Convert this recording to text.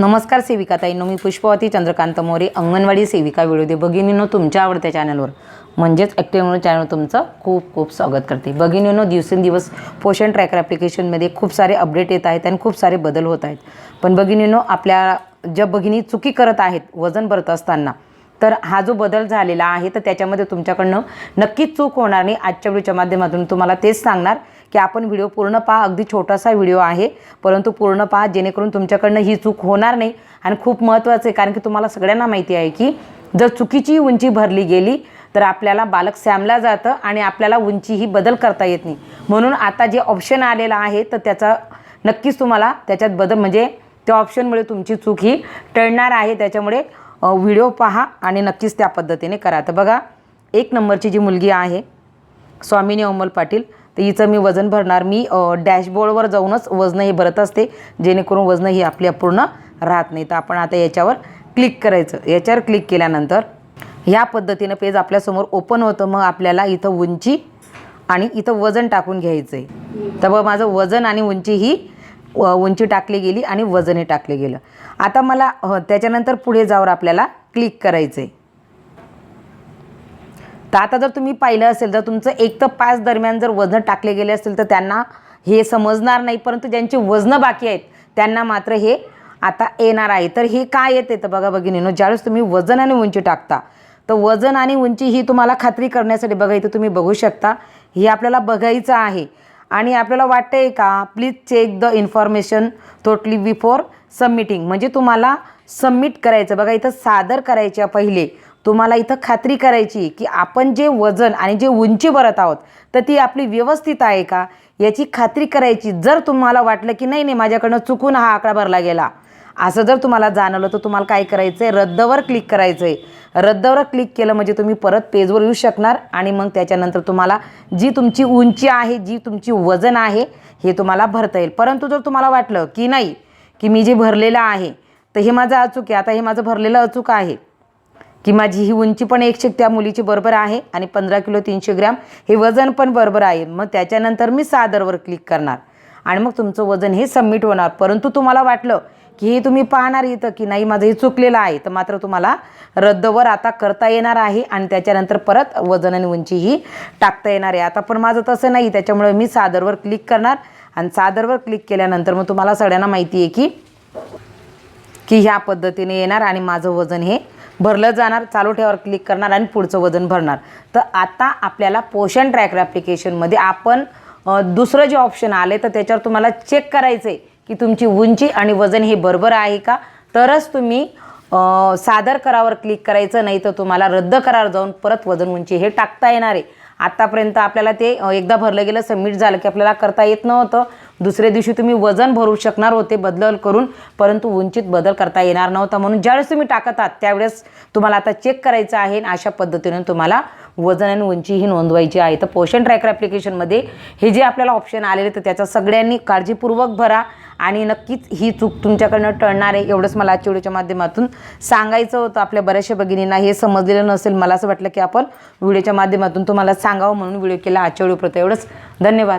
नमस्कार सेविका ताईंनो मी पुष्पवती चंद्रकांत मोरे अंगणवाडी सेविका विरोधी भगिनीनो तुमच्या आवडत्या चॅनलवर म्हणजेच ॲक्टिव्ह चॅनल तुमचं खूप खूप स्वागत करते. भगिनीनो दिवसेंदिवस पोषण ट्रॅकर ॲप्लिकेशनमध्ये खूप सारे अपडेट येत आहेत आणि खूप सारे बदल होत आहेत. पण भगिनीनो आपल्या ज्या भगिनी चुकी करत आहेत वजन भरत असताना तर हा जो बदल झालेला आहे तर त्याच्यामध्ये तुमच्याकडनं नक्कीच चूक होणार नाही. आजच्या व्हिडिओच्या माध्यमातून तुम्हाला तेच सांगणार. की आपण व्हिडिओ पूर्ण पहा अगदी छोटासा व्हिडिओ आहे. परंतु पूर्ण पहा जेणेकरून तुमच्याकडनं ही चूक होणार नाही. आणि खूप महत्त्वाचं आहे कारण की तुम्हाला सगळ्यांना माहिती आहे की जर चुकीची उंची भरली गेली तर आपल्याला बालक सॅमला जातं आणि आपल्याला उंची ही बदल करता येत नाही. म्हणून आता जे ऑप्शन आलेलं आहे तर त्याचा नक्कीच तुम्हाला त्याच्यात बदल म्हणजे त्या ऑप्शनमुळे तुमची चूक ही टळणार आहे. त्याच्यामुळे व्हिडिओ पहा आणि नक्कीच त्या पद्धतीने करा. तर बघा एक नंबरची जी मुलगी आहे स्वामिनी अमोल पाटील तर हिचं मी वजन भरणार. मी डॅशबोर्डवर जाऊनच वजन हे भरत असते. जेणेकरून वजन ही आपली अपूर्ण राहत नाही. तर आपण आता याच्यावर क्लिक करायचं. याच्यावर क्लिक केल्यानंतर ह्या पद्धतीनं पेज आपल्यासमोर ओपन होतं. मग आपल्याला इथं उंची आणि इथं वजन टाकून घ्यायचं आहे तर मग माझं वजन आणि उंची ही उंची टाकली गेली आणि वजनही टाकले गेलं. आता मला त्याच्यानंतर पुढे जावर आपल्याला क्लिक करायचं आहे तर आता जर तुम्ही पाहिलं असेल तर तुमचं एक तर पाच दरम्यान जर वजन टाकले गेले असेल तर त्यांना हे समजणार नाही. परंतु ज्यांची वजनं बाकी आहेत त्यांना मात्र हे आता येणार आहे. तर हे काय येते तर बघा भगिनीनो ज्यावेळेस तुम्ही वजन आणि उंची टाकता तर वजन आणि उंची ही तुम्हाला खात्री करण्यासाठी बघा इथं तुम्ही बघू शकता हे आपल्याला बघायचं आहे. आणि आपल्याला वाटतंय का please check the information totally before submitting म्हणजे तुम्हाला सबमिट करायचं बघा इथं सादर करायच्या पहिले. तुम्हाला इथं खात्री करायची की आपण जे वजन आणि जे उंची भरत आहोत तर ती आपली व्यवस्थित आहे का? याची खात्री करायची जर तुम्हाला वाटलं की नाही नाही माझ्याकडनं चुकून हा आकडा भरला गेला. असं जर तुम्हाला जाणवलं तर तुम्हाला काय करायचं आहे रद्दवर क्लिक करायचं आहे रद्दवर क्लिक केलं म्हणजे तुम्ही परत पेजवर येऊ शकणार आणि मग त्याच्यानंतर तुम्हाला जी तुमची उंची आहे जी तुमची वजन आहे हे तुम्हाला भरता येईल. परंतु जर तुम्हाला वाटलं की नाही की मी जे भरलेलं आहे तर हे माझं अचूक आहे. आता हे माझं भरलेलं अचूक आहे. की माझी ही उंची पण एकशे त्या मुलीची बरोबर आहे आणि पंधरा किलो तीनशे ग्रॅम हे वजन पण बरोबर आहे. मग त्याच्यानंतर मी सादरवर क्लिक करणार. आणि मग तुमचं वजन हे सबमिट होणार. परंतु तुम्हाला वाटलं की हे तुम्ही पाहणार इथं की नाही माझं हे चुकलेलं आहे. तर मात्र तुम्हाला रद्दवर आता करता येणार आहे आणि त्याच्यानंतर परत वजन आणि उंची ही टाकता येणार आहे. आता पण माझं तसं नाही. त्याच्यामुळे मी सादरवर क्लिक करणार. आणि सादरवर क्लिक केल्यानंतर मग तुम्हाला सगळ्यांना माहिती आहे की की ह्या पद्धतीने येणार आणि माझं वजन हे भरलं जाणार चालू ठेवावर क्लिक करणार आणि पुढचं वजन भरणार. तर आता आपल्याला पोषण ट्रॅकर ॲप्लिकेशनमध्ये आपण दुसरं जे ऑप्शन आले तर त्याच्यावर तुम्हाला चेक करायचं आहे की तुमची उंची आणि वजन हे बरोबर आहे का? तरच तुम्ही सादर करावर क्लिक करायचं नाही तर तुम्हाला रद्द करार जाऊन परत वजन उंची हे टाकता येणार आहे. आत्तापर्यंत आपल्याला ते एकदा भरलं गेलं सबमिट झालं की आपल्याला करता येत नव्हतं. दुसऱ्या दिवशी तुम्ही वजन भरू शकणार होते बदल करून परंतु उंचीत बदल करता येणार नव्हता म्हणून ज्यावेळेस तुम्ही टाकत आहात त्यावेळेस तुम्हाला आता चेक करायचं आहे आणि अशा पद्धतीने तुम्हाला वजन आणि उंची ही नोंदवायची आहे. तर पोषण ट्रॅकर ॲप्लिकेशनमध्ये हे जे आपल्याला ऑप्शन आलेले तर त्याचा सगळ्यांनी काळजीपूर्वक भरा आणि नक्कीच ही चूक तुमच्याकडनं टळणार आहे एवढंच मला आजच्या व्हिडिओच्या माध्यमातून सांगायचं होतं. आपल्या बऱ्याचशा भगिनींना हे समजलेलं नसेल मला असं वाटलं की आपण व्हिडिओच्या माध्यमातून तुम्हाला सांगावं म्हणून व्हिडिओ केला. आजच्या व्हिडिओ प्रत एवढंच. धन्यवाद.